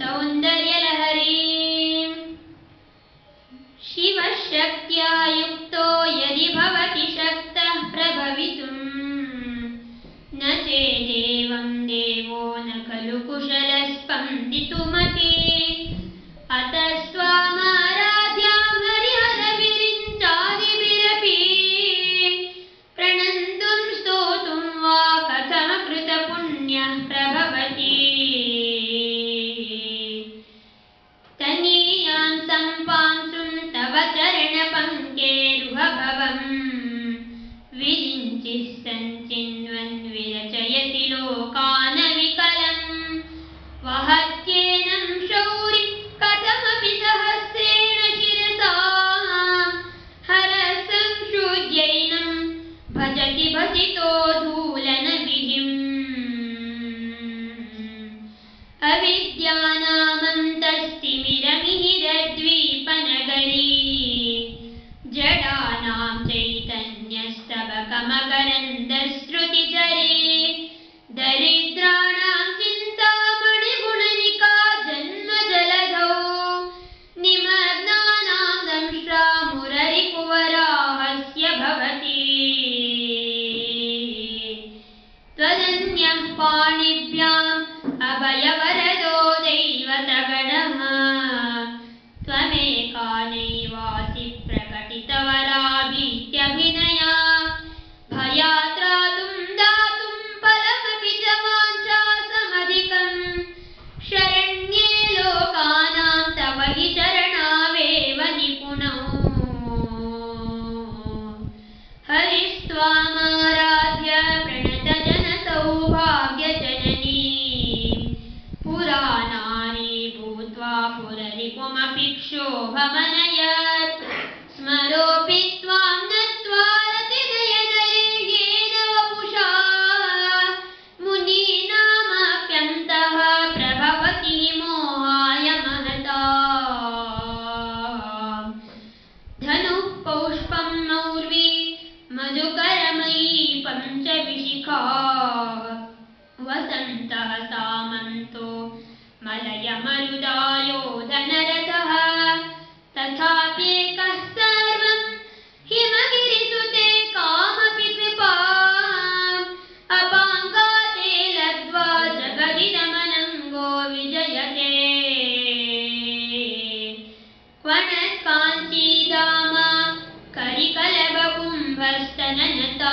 So in the 三八 वसन्तः सामन्तो। मलयमरुदायो मलयमरुदायोधनरथः तथापेकः सर्वम् कामपि कृपा। अपाङ्गाते लब्ध्वा जगविदमनं गोविदयतेनः काञ्चीदामा करिकलबुं वस्तनता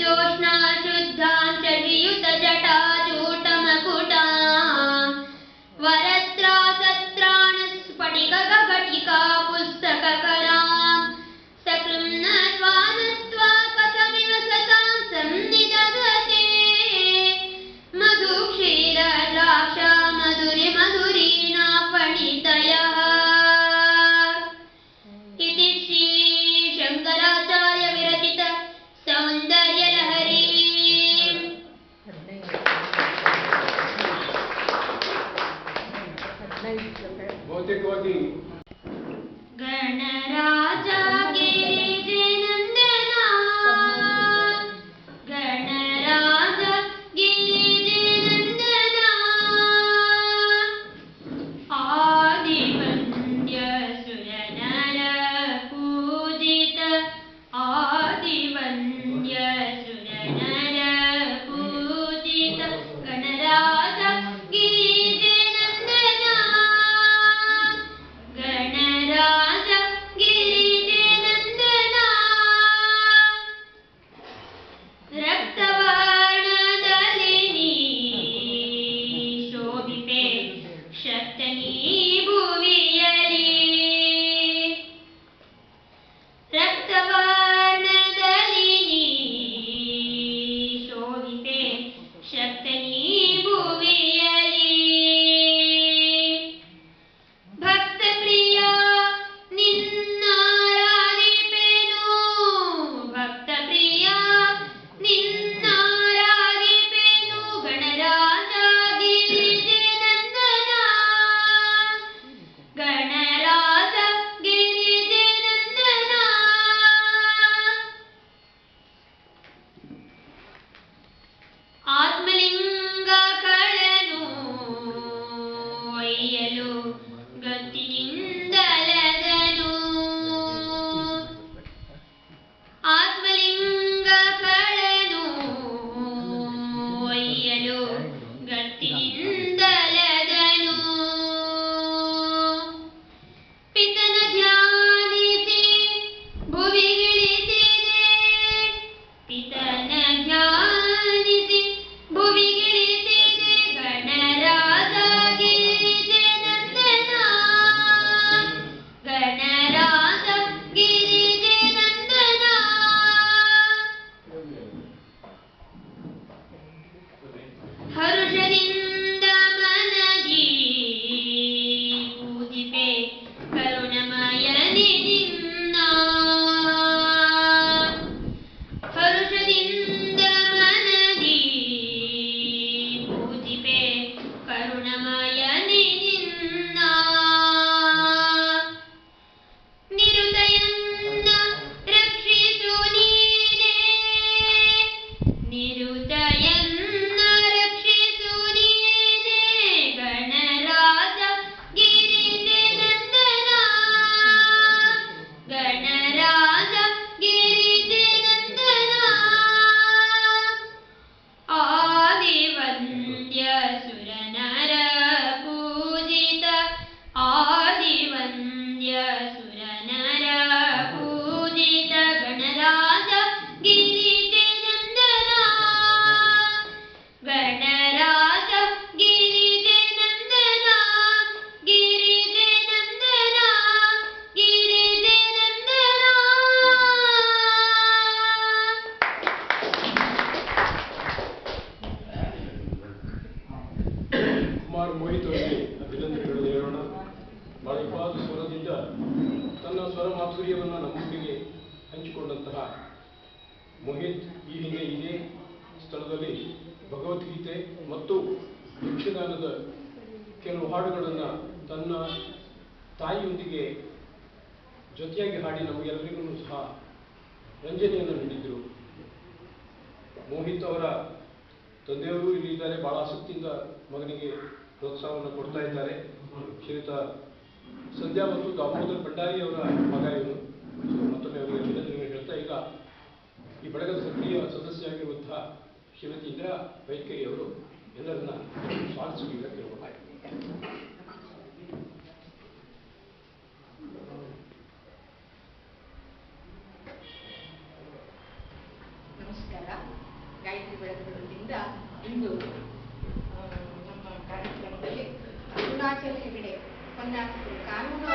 Joshna ಮೋಹಿತ್ ಈ ಹಿಂದೆ ಇದೇ ಸ್ಥಳದಲ್ಲಿ ಭಗವದ್ಗೀತೆ ಮತ್ತು ಯಕ್ಷಗಾನದ ಕೆಲವು ಹಾಡುಗಳನ್ನು ತನ್ನ ತಾಯಿಯೊಂದಿಗೆ ಜೊತೆಯಾಗಿ ಹಾಡಿ ನಮಗೆಲ್ಲರಿಗೂ ಸಹ ರಂಜನೆಯನ್ನು ನೀಡಿದ್ರು. ಮೋಹಿತ್ ಅವರ ತಂದೆಯವರು ಇಲ್ಲಿ ಇದ್ದಾರೆ. ಬಹಳ ಆಸಕ್ತಿಯಿಂದ ಮಗನಿಗೆ ಪ್ರೋತ್ಸಾಹವನ್ನು ಕೊಡ್ತಾ ಇದ್ದಾರೆ. ಶ್ರೀತ ಸಂಧ್ಯಾ ಮತ್ತು ದಾಮೋದರ್ ಭಂಡಾರಿ ಅವರ ಮಗ ಇವರು ಮತ್ತೊಮ್ಮೆ ಅವರಿಗೆ ಅಭಿನಂದನೆ ಹೇಳ್ತಾ ಈಗ ಈ ಬಳಗದ ಸಕ್ರಿಯ ಸದಸ್ಯರಾಗಿರುವಂತಹ ಶ್ರೀಮತಿ ಇಂದಿರಾ ವೈದ್ಯಕರಿ ಅವರು ಎಲ್ಲರನ್ನ ಸ್ವಾಗತಿಸುವ ಕೇಳಬೇಕಾಗಿದೆ ನಮಸ್ಕಾರ. ಗಾಯತ್ರಿ ಬೆಳಗುಗಳಿಂದ ಇಂದು ನಮ್ಮ ಕಾರ್ಯಕ್ರಮದಲ್ಲಿ ಅರುಣಾಚಲ ಹೆಗಡೆ ಉಪನ್ಯಾಸಕರು ಕಾನೂನು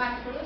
humana. Por